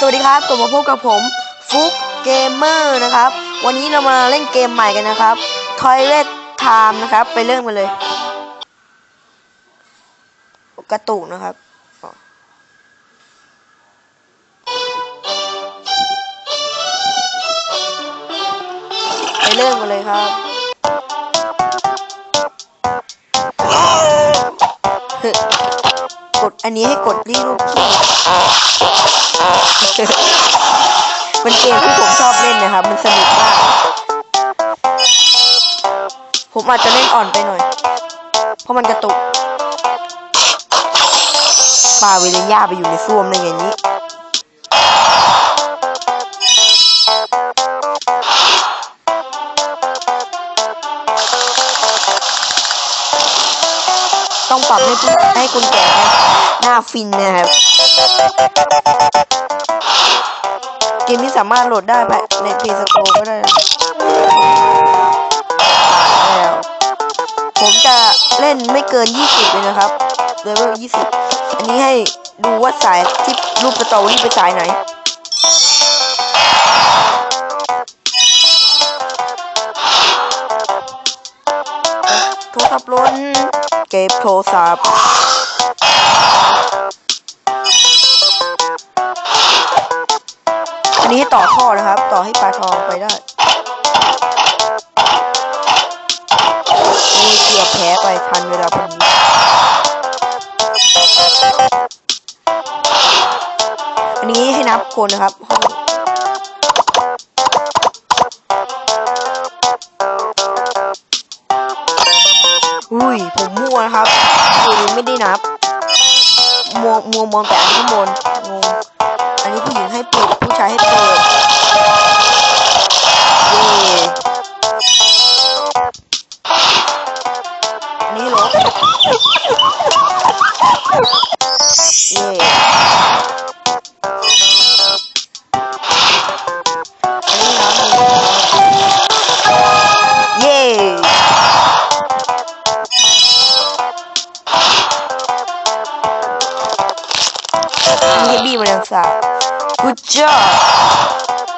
สวัสดีครับกลับมาพบกับผมฟุกเกมเมอร์นะครับ วันนี้เรามาเล่นเกมใหม่กันนะครับ Toilet Time นะครับ ไปเริ่มกันเลย กระตุกนะครับ ไปเริ่มกันเลยครับกดอันนี้ให้กดรีรูปที่ เป็นเกมที่ผมชอบเล่นนะครับ มันสนุกมาก ผมอาจจะเล่นอ่อนไปหน่อย เพราะมันกระตุกปลาเวเลนย่าไปอยู่ในซ่วมได้ไงนี้ ต้องปรับให้ให้คุณแก่หน้าฟินนะครับ เกมนี้สามารถโหลดได้ใน Play Store ก็ได้นะแล้วผมจะเล่นไม่เกิน 20เลยนะครับเลเวล20 อันนี้ให้ดูว่าสายที่รูปสตอรี่ไปสายไหนโทรศัพท์ล้นเก็บโทรศัพท์ อันนี้ให้ต่อท่อนะครับ ต่อให้ปลาทองไปได้นี่เกียบแพ้ไปทันเวลาพอดีอันนี้ให้นับคนนะครับห้องอุ้ย ผมมั่วนะครับเกมนี้ไม่ได้นับมัวมัวมองแต่อันข้างบนงงอันนี้ผู้หญิงให้ปิดผู้ สาบ Good job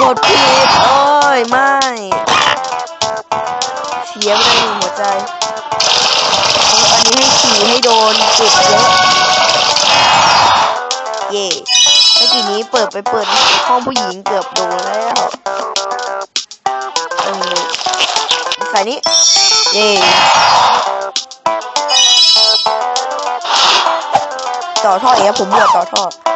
กดผิดโอ้ย ไม่ เสียไปหนึ่งหัวใจเอาอันนี้ให้ขี่ให้โดนจุดเยอะเย่เมื่อกี้นี้เปิดไปเปิดห้องผู้หญิงเกือบโดนแล้ว ส่นี้เย่ต่อท่อเองผมเลือกต่อท่อ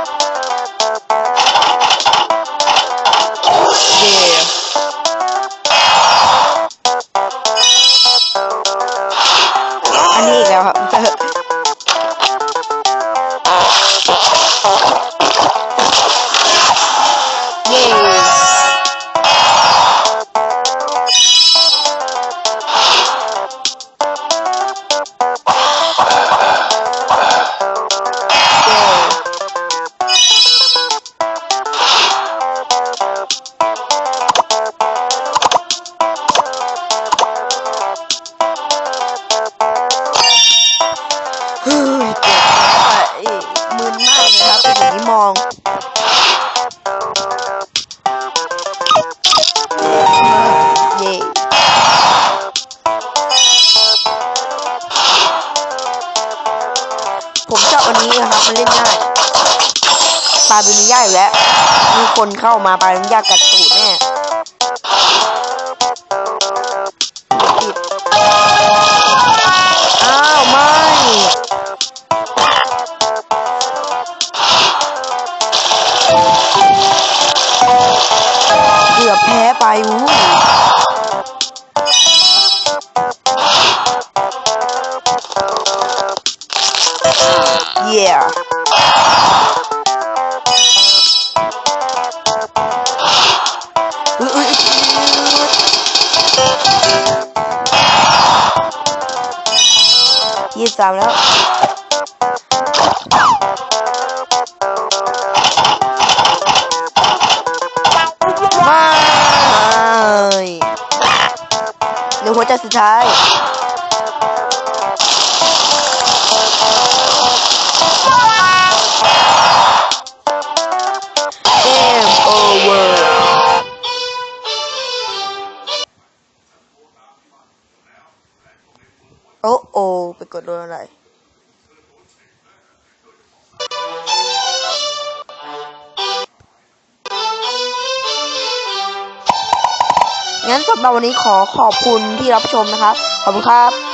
ผมนี้มองเย่ผมชอบอันนี้นะครับ มันเล่นง่ายปลาบินย่าอยู่แล้ว มีคนเข้ามาปลาบินย่ากัดตูดแน่ แพ้ไปอู้เย่อุ๊ยอุ๊ยยี่สิบสามแล้ว รือหัวใจสุดท้ายเโอเวอโอ้โอไปกดโดนอะไร งั้นสำหรับวันนี้ขอขอบคุณที่รับชมนะครับ ขอบคุณครับ